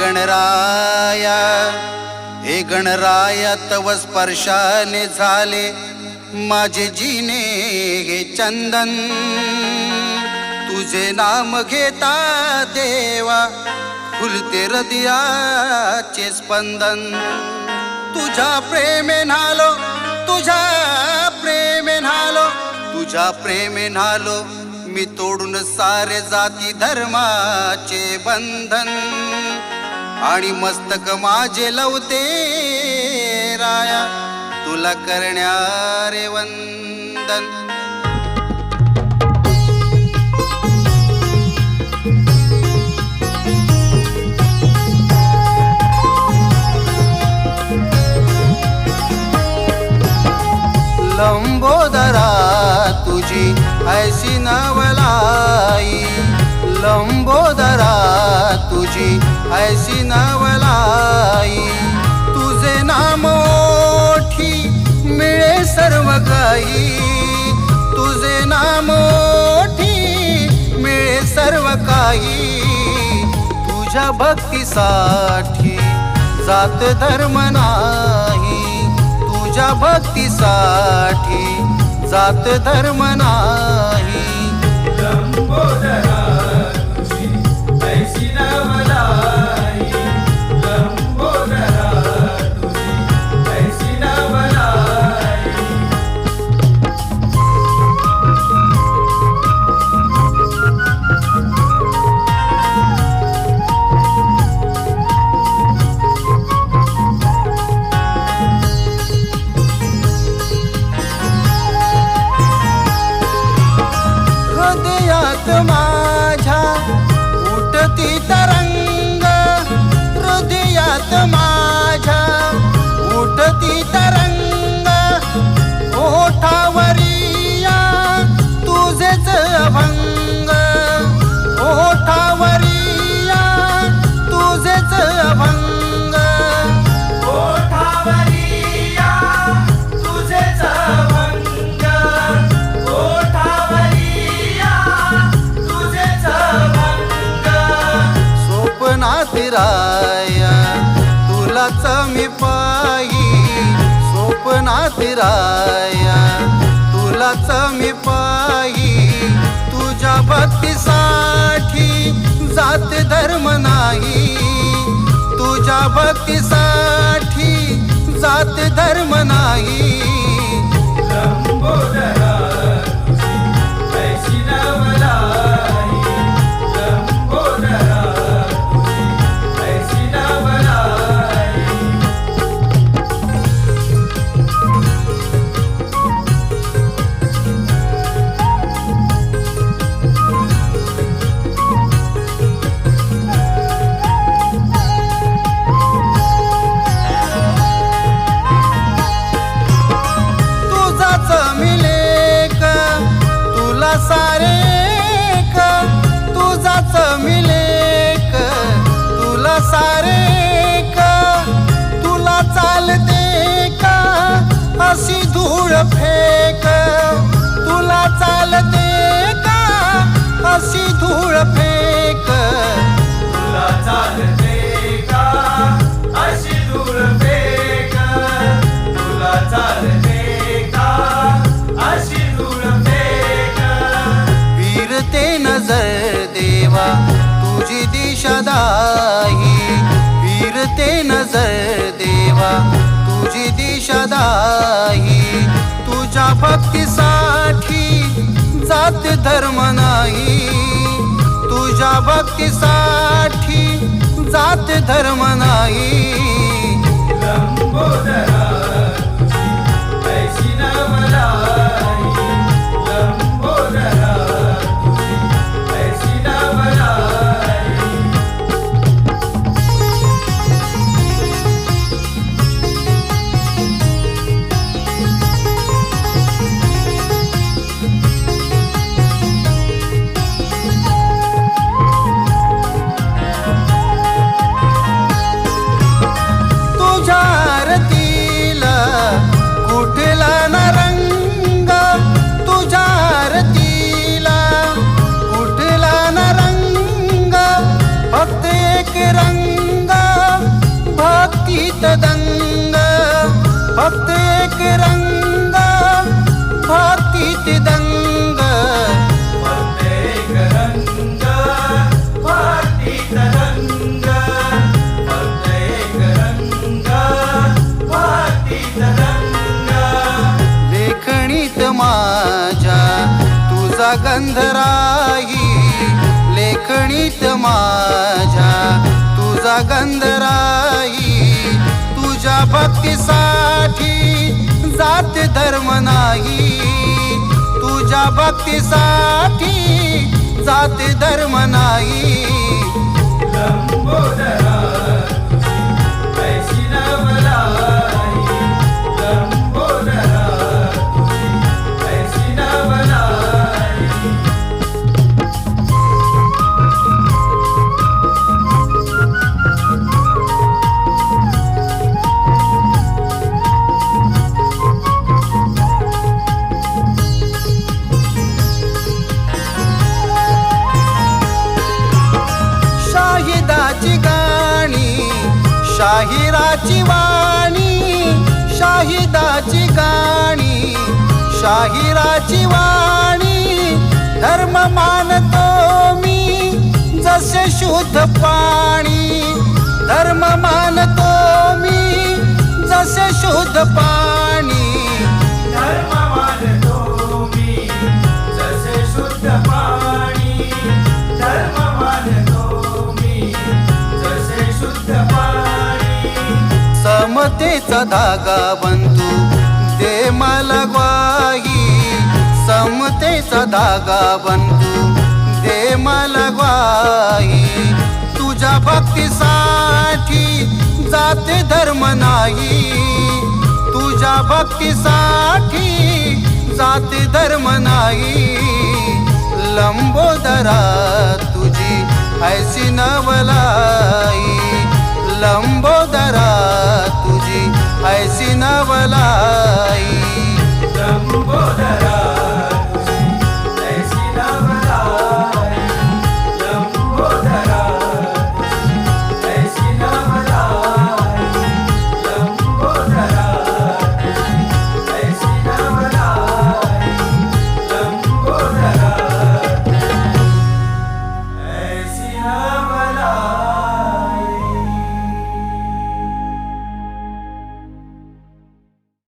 गणराया हे गणराया तव स्पर्शाने झाले. माझे जीने हे चंदन तुझे नाम घेता देवा. फुलते हृदयाचे स्पंदन तुझ्या प्रेमे न्हालो तुझ्या प्रेमे न्हालो तुझ्या प्रेमे न्हालो. मी तोडून सारे जाती धर्माचे बंधन आणि मस्तक माझे लवते राया तुला करण्यारे वंदन. लंबोदरा तुझी ऐसी नवलाई. लंबोदरा तुझी ऐसी नवलाई तुझे नाम ओठी मिळे सर्व काही. तुझे नाम ओठी मिळे सर्व काही. तुझ्या भक्तीसाठी जात धर्म नाही. तुझ्या भक्तीसाठी जात धर्म नाही. तरंग हृदयात माझ्या उठती फिराया. तुलाच मी पाही तुझ्या भक्तीसाठी जात धर्म नाही. तुझ्या भक्तीसाठी जात धर्म नाही. तुझी तुझ्या भक्तीसाठी जात धर्म नाही. तुझ्या भक्तीसाठी जात धर्म नाही. एक रंग दंग. लेखणीत माझ्या तुझा गंधराई. लेखणीत माझ्या तुझा गंधराई. तुझ्या भक्तीसाठी जात धर्म नाही. तुझ्या भक्तीसाठी जाती धर्म नाही. शाहिदाची गाणी शाहिराची वाणी धर्म मानतो मी जसे शुद्ध पाणी. धर्म मानतो मी जसे शुद्ध पाणी. समतेचा धागा बंधू दे मला ग्वाही. समतेचा धागा बंधू दे मला ग्वाही. तुझ्या भक्तीसाठी जाते धर्म नाही. तुझ्या भक्तीसाठी जाते धर्म नाही. लंबोदरा तुझी ऐसी नवलाई. लंबोदरा ऐसी नवला